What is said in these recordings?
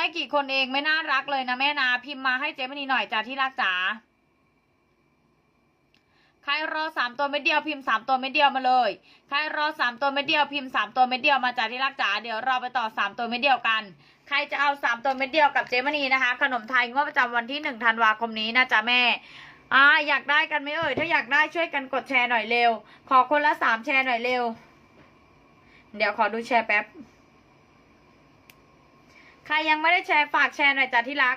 ไม่กี่คนเองไม่น่ารักเลยนะแม่นาพิมพ์มาให้เจ๊มณีหน่อยจ้าที่รักจ๋าใครรอสามตัวเม็ดเดียวพิมพ์สามตัวเม็ดเดียวมาเลยใครรอสามตัวเม็ดเดียวพิมพ์สามตัวเม็ดเดียวมาจ้าที่รักจ๋าเดี๋ยวเราไปต่อสามตัวเม็ดเดียวกัน ใครจะเอาสามตัวเม็ดเดียวกับเจมณีนะคะ ขนมไทยงวดประจำวันที่หนึ่งธันวาคมนี้นะจ๊ะแม่อ่าอยากได้กันไหมเอ่ยถ้าอยากได้ช่วยกันกดแชร์หน่อยเร็ว ขอคนละสามแชร์หน่อยเร็ว เดี๋ยวขอดูแชร์แป๊บ ใครยังไม่ได้แชร์ฝากแชร์หน่อยจ้ะที่รัก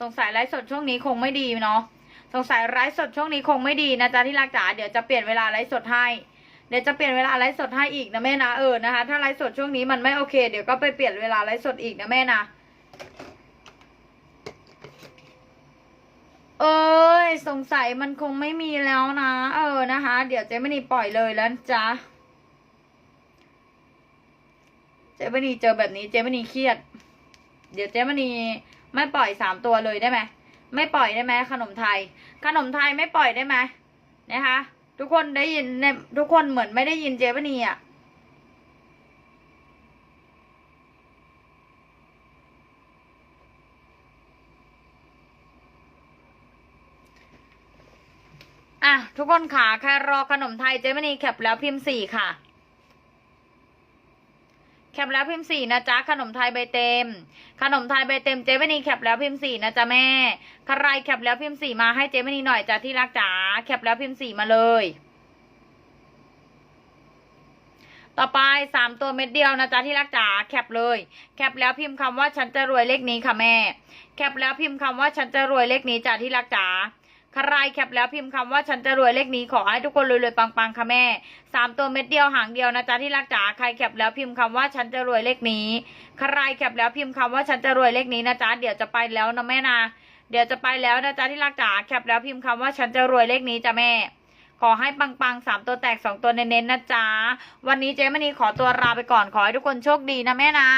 สงสัยไลฟ์สดช่วงนี้คงไม่ดีเนาะ สงสัยไลฟ์สดช่วงนี้คงไม่ดีนะจ๊ะที่รักจ๋า เดี๋ยวจะเปลี่ยนเวลาไลฟ์สดให้ เดี๋ยวจะเปลี่ยนเวลาไลฟ์สดให้อีกนะแม่นะเออนะคะ ถ้าไลฟ์สดช่วงนี้มันไม่โอเค เดี๋ยวก็ไปเปลี่ยนเวลาไลฟ์สดอีกนะแม่นะเอ้ยสงสัยมันคงไม่มีแล้วนะ เออนะคะ เดี๋ยวเจ๊มณีปล่อยเลยแล้วจ้ะ เจมณีเจอแบบนี้เจมณีเครียด เดี๋ยวเจมณีไม่ปล่อยสามตัวเลยได้ไหมไม่ปล่อยได้ไหมขนมไทย ขนมไทยไม่ปล่อยได้ไหมนะคะ ทุกคนได้ยินเนี่ยทุกคนเหมือนไม่ได้ยินเจมณีอะอะทุกคนค่ะใครรอขนมไทยเจ๊มณีแคปแล้วพิมพ์สี่ค่ะ แคปแล้วพิมพ์สี่นะจ๊ะขนมไทยใบเต็ม ขนมไทยใบเต็มเจมณีแคปแล้วพิมพ์สี่นะจ๊ะแม่ใครแคปแล้วพิมพ์สี่มาให้เจมณีหน่อยจ้ะที่รักจ๋าแคปแล้วพิมพ์สี่มาเลย ต่อไปสามตัวเม็ดเดียวนะจ๊ะที่รักจ๋าแคปเลย แคปแล้วพิมพ์คำว่าฉันจะรวยเลขนี้ค่ะแม่ แคปแล้วพิมพ์คำว่าฉันจะรวยเลขนี้จ้ะที่รักจ๋า ใครแคปแล้วพิมพ์คำว่าฉันจะรวยเลขนี้ขอให้ทุกคนรวยๆปังๆค่ะแม่สามตัวเม็ดเดียวหางเดียวนะจ๊ะที่รักจ๋าใครแคปแล้วพิมพ์คำว่าฉันจะรวยเลขนี้ใครแคปแล้วพิมพ์คำว่าฉันจะรวยเลขนี้นะจ๊ะเดี๋ยวจะไปแล้วนะแม่นะเดี๋ยวจะไปแล้วนะจ๊ะที่รักจ๋าแคปแล้วพิมพ์คำว่าฉันจะรวยเลขนี้จ้ะแม่ขอให้ปังๆสามตัวแตกสองตัวเน้นๆนะจ๊ะ วันนี้เจ๊มณีขอตัวลาไปก่อนขอให้ทุกคนโชคดีนะแม่นะ